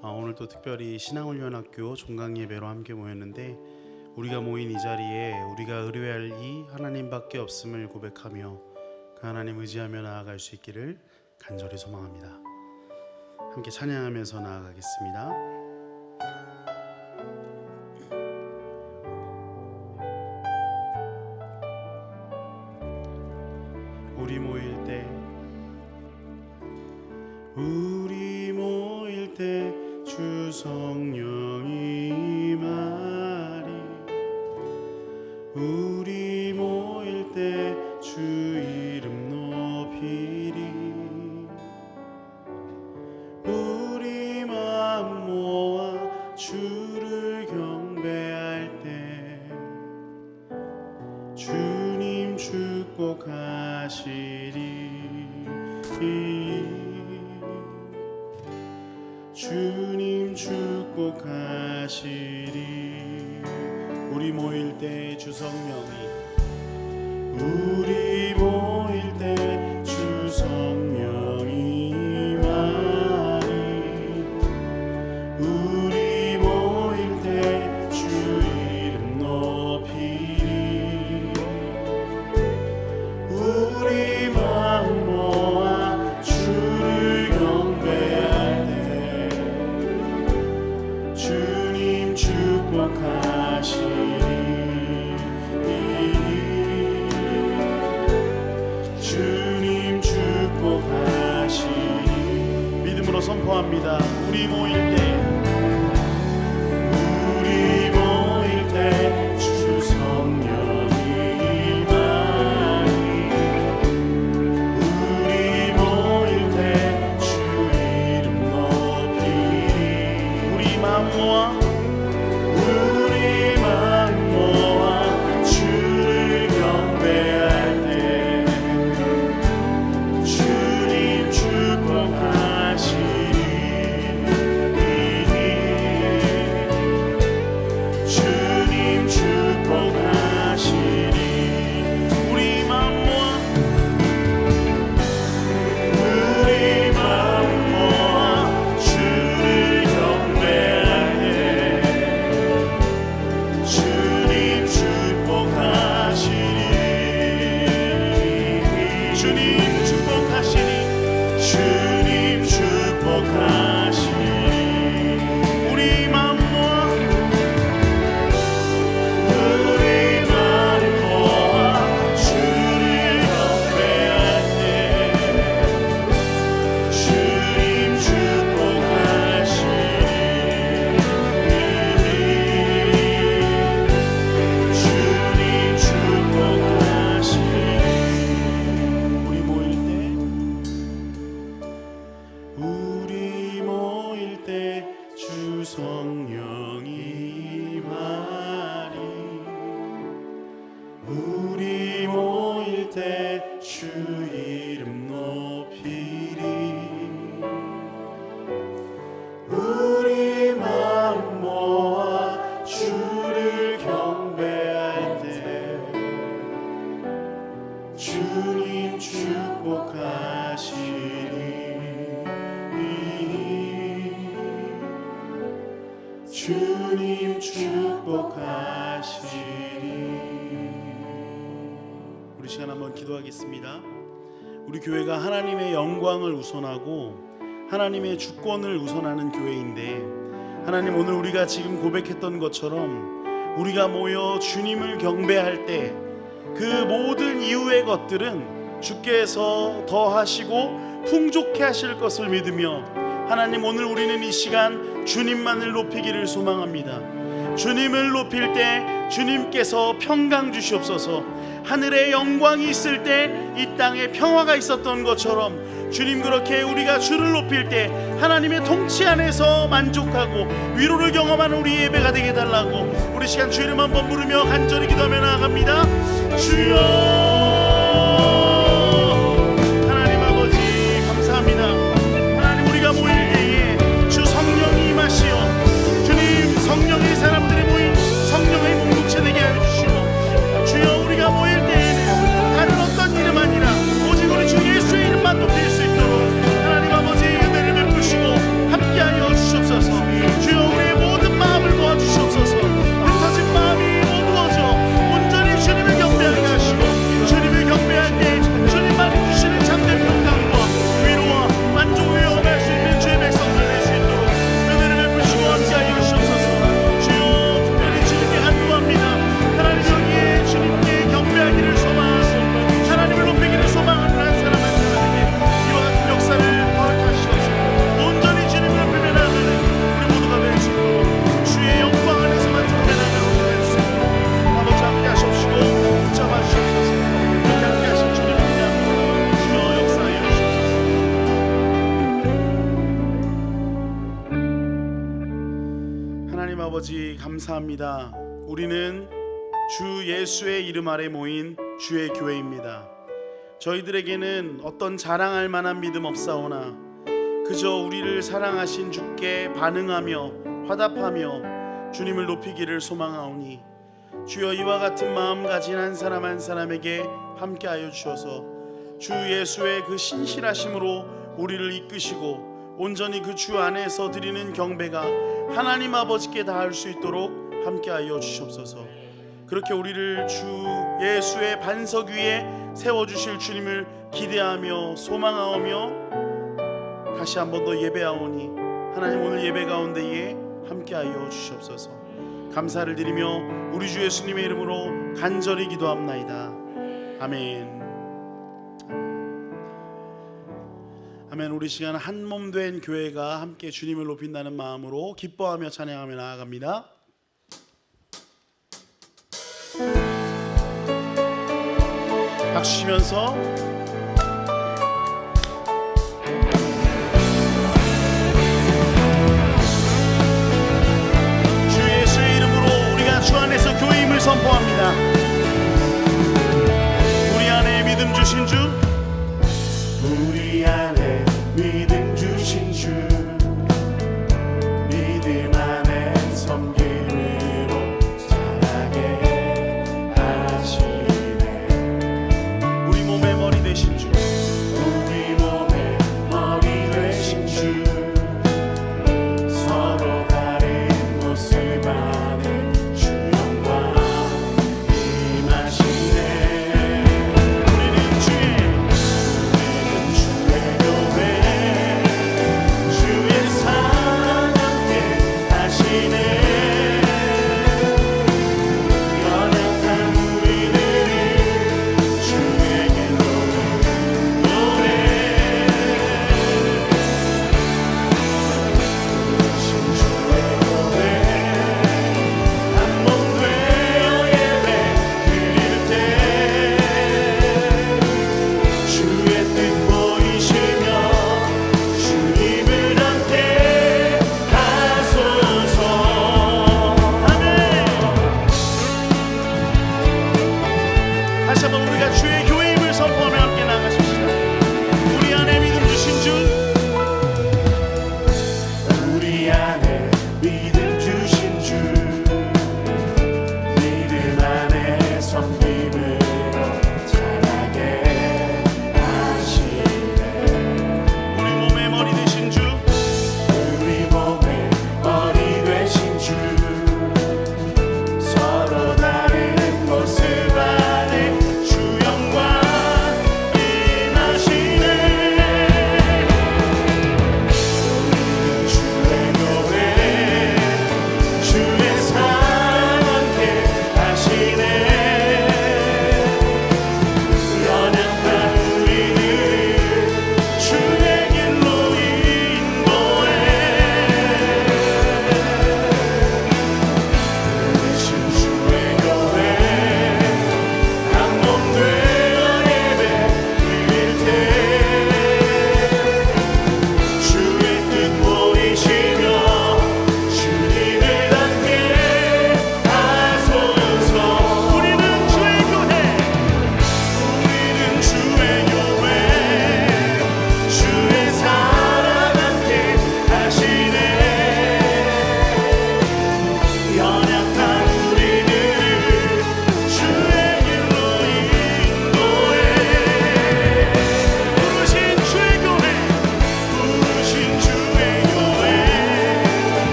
아, 오늘 또 특별히 신앙훈련학교 종강 예배로 함께 모였는데 우리가 모인 이 자리에 우리가 의뢰할 이 하나님밖에 없음을 고백하며 그 하나님 의지하며 나아갈 수 있기를 간절히 소망합니다. 함께 찬양하면서 나아가겠습니다. 우리 선포합니다. 우리 모일 때 때 우선하고 하나님의 주권을 우선하는 교회인데 하나님 오늘 우리가 지금 고백했던 것처럼 우리가 모여 주님을 경배할 때 그 모든 이후의 것들은 주께서 더하시고 풍족해 하실 것을 믿으며 하나님 오늘 우리는 이 시간 주님만을 높이기를 소망합니다. 주님을 높일 때 주님께서 평강 주시옵소서. 하늘의 영광이 있을 때 이 땅에 평화가 있었던 것처럼 주님 그렇게 우리가 주를 높일 때 하나님의 통치 안에서 만족하고 위로를 경험하는 우리 예배가 되게 달라고 우리 시간 주 이름 한번 부르며 간절히 기도하며 나아갑니다. 주여 아버지 감사합니다. 우리는 주 예수의 이름 아래 모인 주의 교회입니다. 저희들에게는 어떤 자랑할 만한 믿음 없사오나 그저 우리를 사랑하신 주께 반응하며 화답하며 주님을 높이기를 소망하오니 주여 이와 같은 마음 가진 한 사람 한 사람에게 함께하여 주셔서 주 예수의 그 신실하심으로 우리를 이끄시고 온전히 그 주 안에서 드리는 경배가 하나님 아버지께 닿을 수 있도록 함께하여 주시옵소서. 그렇게 우리를 주 예수의 반석 위에 세워 주실 주님을 기대하며 소망하오며 다시 한 번 더 예배하오니 하나님 오늘 예배 가운데에 함께하여 주시옵소서. 감사를 드리며 우리 주 예수님의 이름으로 간절히 기도합나이다. 아멘. 아멘. 우리 시간 한 몸 된 교회가 함께 주님을 높인다는 마음으로 기뻐하며 찬양하며 나아갑니다. 박수 치면서 주 예수의 이름으로 우리가 주 안에서 교회임을 선포합니다. 우리 안에 믿음 주신 주 우리 안에 믿음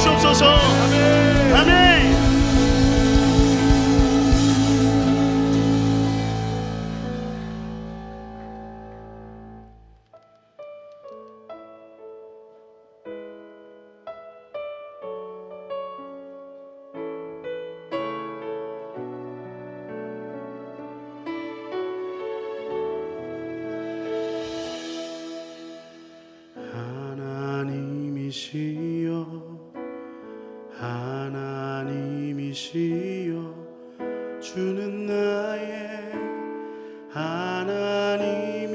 주시옵소서. 주는 나의 하나님이시.